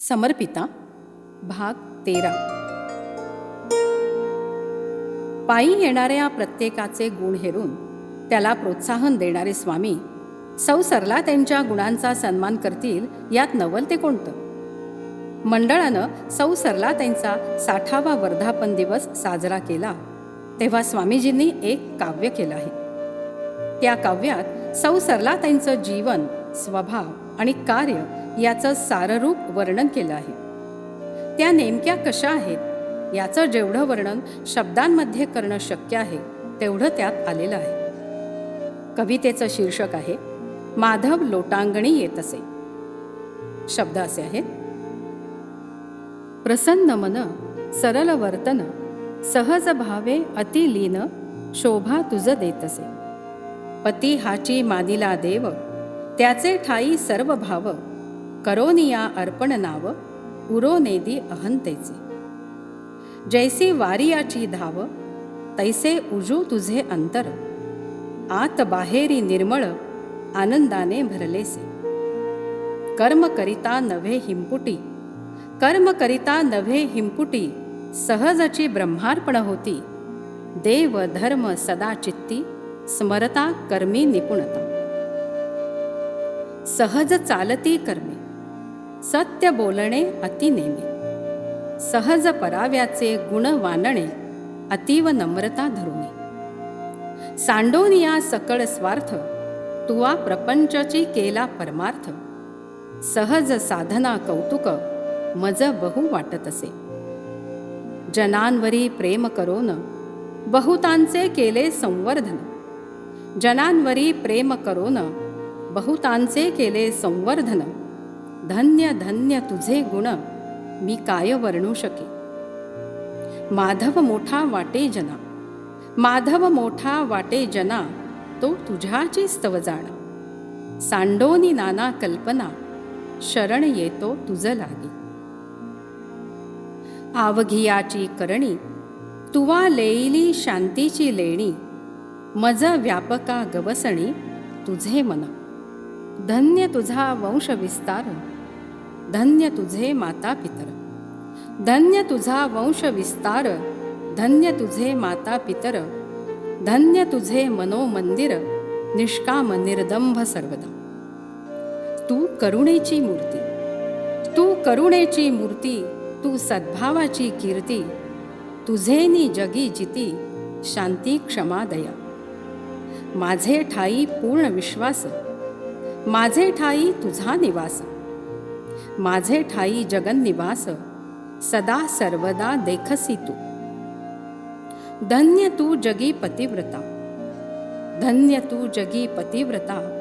समर्पिता भाग तेरा. पायी येणाऱ्या प्रत्येकाचे गुण हेरून त्याला प्रोत्साहन देणारे स्वामी सौ सरला त्यांच्या गुणांचा सन्मान करतील यात नवल ते कोणतं? मंडळानं सौ सरला त्यांचा साठावा वर्धापन दिवस साजरा केला तेव्हा स्वामीजींनी एक काव्य केलं आहे. त्या काव्यात सौ सरला त्यांचं जीवन स्वभाव आणि कार्य याचं साररूप वर्णन केलं आहे. त्या नेमक्या कशा आहेत याचं जेवढं वर्णन शब्दांमध्ये करणं शक्य आहे तेवढं त्यात आलेलं आहे. कवितेचं शीर्षक आहे माधव लोटांगणी येत असे. शब्द असे आहेत प्रसन्न मन सरल वर्तन सहज भावे अतिलीन शोभा तुझ देतसे पती हाची मानिला देव त्याचे ठाई सर्व भाव करोनिया अर्पण नाव उरो नेदी अहंतेचे. जैसी वारियाची धाव तैसे उजू तुझे अंतर. आत बाहेरी निर्मळ आनंदाने भरलेसे. कर्म करिता नव्हे हिंपुटी कर्म करिता नव्हे हिंपुटी सहजची ब्रह्मार्पण होती. देव धर्म सदा चित्ती स्मरता कर्मी निपुणता. सहज चालती कर्मे. सत्य बोलणे अति नेमे सहज पराव्याचे गुण वानणे अतीव नम्रता धरुणे. सांडोनिया सकळ स्वार्थ तुवा प्रपंचची केला परमार्थ. सहज साधना कौतुक मज बहु वाटत असे जनांवरी प्रेम करोन बहुतांचे केले संवर्धन. जनांवरी प्रेम करोन बहुतांचे केले संवर्धन. धन्य धन्य तुझे गुण मी काय वर्णू शके? माधव मोठा वाटे जना माधव मोठा वाटे जना तो तुझ्याची स्तव जाणा. सांडोनी नाना कल्पना शरण येतो तुझ लागी. आवघियाची करणी तुवा लेईली शांतीची लेणी मज व्यापका गवसणी तुझे मन. धन्य तुझा वंशविस्तार धन्य तुझे माता पितर. धन्य तुझा वंश विस्तार. धन्य तुझे माता पितर. धन्य तुझे मनोमंदिर. निष्काम निर्दंभ सर्वदा. तू करुणेची मूर्ती. तू करुणेची मूर्ती. तू सद्भावाची कीर्ती. तुझेनी जगी जिती. शांती क्षमा दया. माझे ठाई पूर्ण विश्वास. माझे ठाई तुझा निवास. माझे ठाई जगन्निवास सदा सर्वदा देखसी तू. धन्य तू जगी पतिव्रता. धन्य तू जगी पतिव्रता.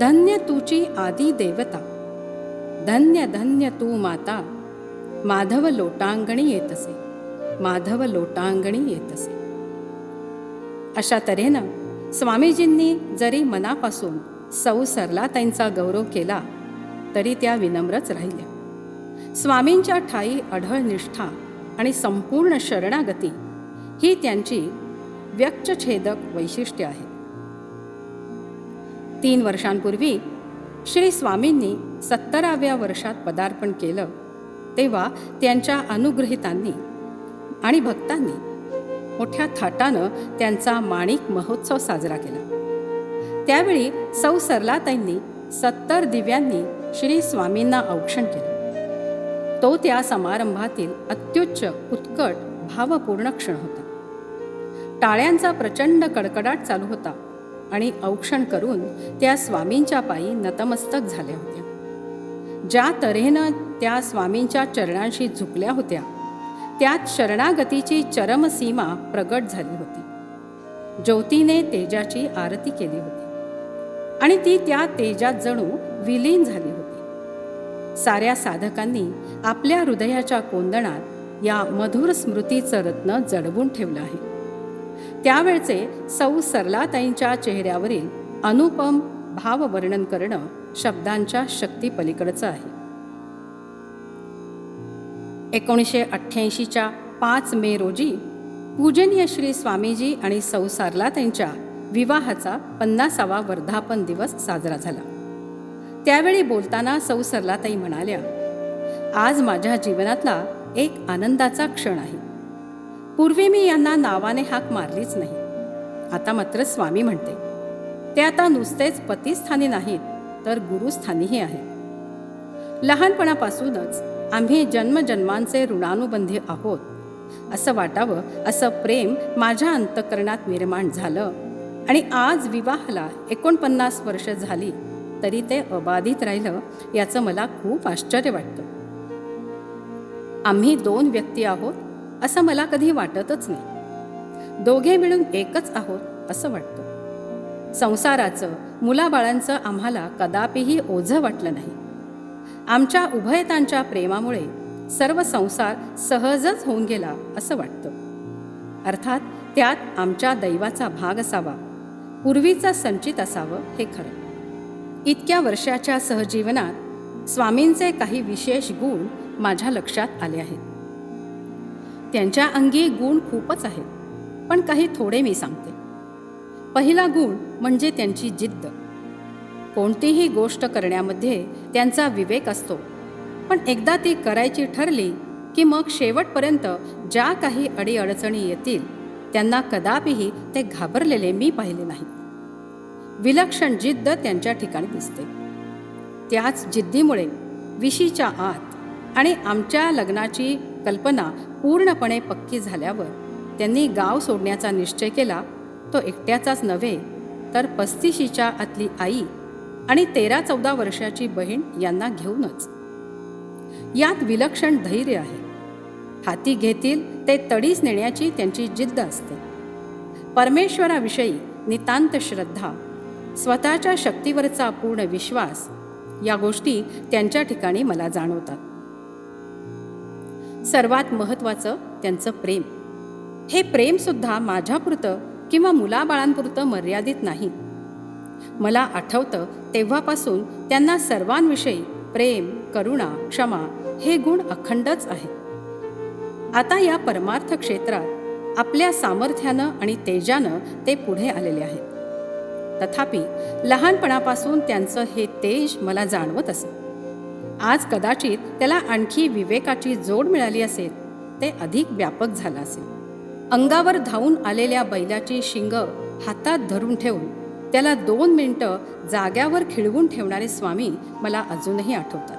धन्य तुची आदी देवता. धन्य धन्य तू माता. माधव लोटांगणी येतसे. माधव लोटांगणी येतसे. अशा तऱ्हेनं स्वामीजींनी जरी मनापासून सौ सरला त्यांचा गौरव केला तरी त्या विनम्रच राहिल्या. स्वामींच्या ठाई अढळ निष्ठा आणि संपूर्ण शरणागती ही त्यांची व्यक्तछेदक वैशिष्ट्य आहे. तीन वर्षांपूर्वी श्री स्वामींनी सत्तराव्या वर्षात पदार्पण केलं तेव्हा त्यांच्या अनुग्रहितांनी आणि भक्तांनी मोठ्या थाटानं त्यांचा माणिक महोत्सव साजरा केला. त्यावेळी सौ सरलाताईंनी सत्तर दिव्यांनी श्री स्वामींना औक्षण केलं. तो त्या समारंभातील अत्युच्च उत्कट भावपूर्ण क्षण होता. टाळ्यांचा प्रचंड कडकडाट चालू होता आणि औक्षण करून त्या स्वामींच्या पायी नतमस्तक झाल्या होत्या. ज्या तऱ्हेनं त्या स्वामींच्या चरणांशी झुकल्या होत्या त्यात शरणागतीची चरमसीमा प्रगट झाली होती. ज्योतीने तेजाची आरती केली होती. आणि ती त्या तेजात जणू विलीन झाली होती. साऱ्या साधकांनी आपल्या हृदयाच्या कोंदणात या मधुर स्मृतीचं रत्न जडवून ठेवलं आहे. त्यावेळचे सौ सरलाताईंच्या चेहऱ्यावरील अनुपम भाववर्णन करणं शब्दांच्या शक्ती पलीकडचं आहे. एकोणीसशे अठ्ठ्याऐंशीच्या पाच मे रोजी पूजनीय श्री स्वामीजी आणि सौ सरलाताईंच्या विवाहाचा पन्नासावा वर्धापन दिवस साजरा झाला. त्यावेळी बोलताना सौ सरलाताई म्हणाल्या आज माझ्या जीवनातला एक आनंदाचा क्षण आहे. पूर्वी मी यांना नावाने हाक मारलीच नाही. आता मात्र स्वामी म्हणते ते आता नुसतेच पतीस्थानी नाहीत तर गुरुस्थानीही आहेत. लहानपणापासूनच आम्ही जन्मजन्मांचे ऋणानुबंधी आहोत. असं वाटावं असं प्रेम माझ्या अंतकरणात निर्माण झालं आणि आज विवाहाला एकोणपन्नास वर्ष झाली. तरी ते अबाधित राहिलं याचं मला खूप आश्चर्य वाटतं. आम्ही दोन व्यक्ती आहोत असं मला कधी वाटतच नाही. दोघे मिळून एकच आहोत असं वाटतं. संसाराचं मुलाबाळांचं आम्हाला कदापिही ओझं वाटलं नाही. आमच्या उभयतांच्या प्रेमामुळे सर्व संसार सहजच होऊन गेला असं वाटतं. अर्थात त्यात आमच्या दैवाचा भाग असावा पूर्वीचं संचित असावं हे खरं. इतक्या वर्षाच्या सहजीवनात स्वामींचे काही विशेष गुण माझ्या लक्षात आले आहेत. त्यांच्या अंगी गुण खूपच आहेत पण काही थोडे मी सांगते. पहिला गुण म्हणजे त्यांची जिद्द. कोणतीही गोष्ट करण्यामध्ये त्यांचा विवेक असतो पण एकदा ती करायची ठरली की मग शेवटपर्यंत ज्या काही अडीअडचणी येतील त्यांना कदापिही ते घाबरलेले मी पाहिले नाही विलक्षण जिद्द त्यांच्या ठिकाणी दिसते. त्याच जिद्दीमुळे विशीच्या आत आणि आमच्या लग्नाची कल्पना पूर्णपणे पक्की झाल्यावर त्यांनी गाव सोडण्याचा निश्चय केला. तो एकट्याचाच नव्हे तर पस्तीशीच्या आतली आई आणि तेरा चौदा वर्षाची बहीण यांना घेऊनच. यात विलक्षण धैर्य आहे. हाती घेतील ते तडीस नेण्याची त्यांची जिद्द असते. परमेश्वराविषयी नितांत श्रद्धा स्वतःच्या शक्तीवरचा पूर्ण विश्वास या गोष्टी त्यांच्या ठिकाणी मला जाणवतात. सर्वात महत्त्वाचं त्यांचं प्रेम. हे प्रेमसुद्धा माझ्यापुरतं किंवा मुलाबाळांपुरतं मर्यादित नाही. मला आठवतं तेव्हापासून त्यांना सर्वांविषयी प्रेम करुणा क्षमा हे गुण अखंडच आहेत. आता या परमार्थ क्षेत्रात आपल्या सामर्थ्यानं आणि तेजानं ते पुढे आलेले आहेत. तथापि लहानपणापासून त्यांचं हे तेज मला जाणवत असे. आज कदाचित त्याला आणखी विवेकाची जोड मिळाली असेल ते अधिक व्यापक झालं असेल. अंगावर धावून आलेल्या बैलाची शिंग हातात धरून ठेवून त्याला दोन मिनटं जाग्यावर खिळवून ठेवणारे स्वामी मला अजूनही आठवतात.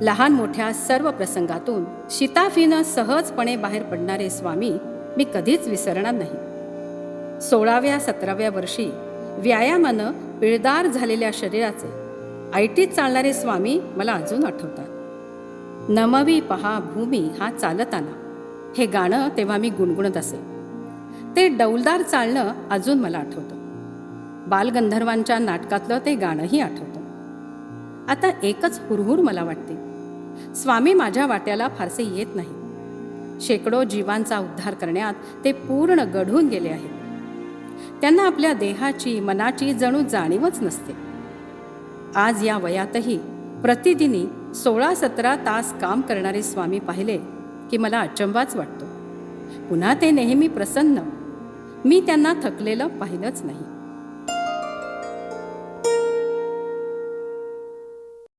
लहान मोठ्या सर्व प्रसंगातून शिताफीनं सहजपणे बाहेर पडणारे स्वामी मी कधीच विसरणार नाही. सोळाव्या सतराव्या वर्षी व्यायामानं पिळदार झालेल्या शरीराचे आयटीत चालणारे स्वामी मला अजून आठवतात. नमवी पहा भूमी हा चालताना. हे गाणं तेव्हा मी गुणगुणत असे. ते डौलदार चालणं अजून मला आठवतं. बालगंधर्वांच्या नाटकातलं ते गाणंही आठवतं. आता एकच हुरहुर मला वाटते. स्वामी माझ्या वाट्याला फारसे येत नाही. शेकडो जीवांचा उद्धार करण्यात ते पूर्ण गढून गेले आहेत. त्यांना आपल्या देहाची मनाची जणू जाणीवच नसते. आज या वयातही प्रतिदिनी सोळा सतरा तास काम करणारे स्वामी पाहिले की मला अचंबाच वाटतो. पुन्हा ते नेहमी प्रसन्न. मी त्यांना थकलेलं पाहिलंच नाही.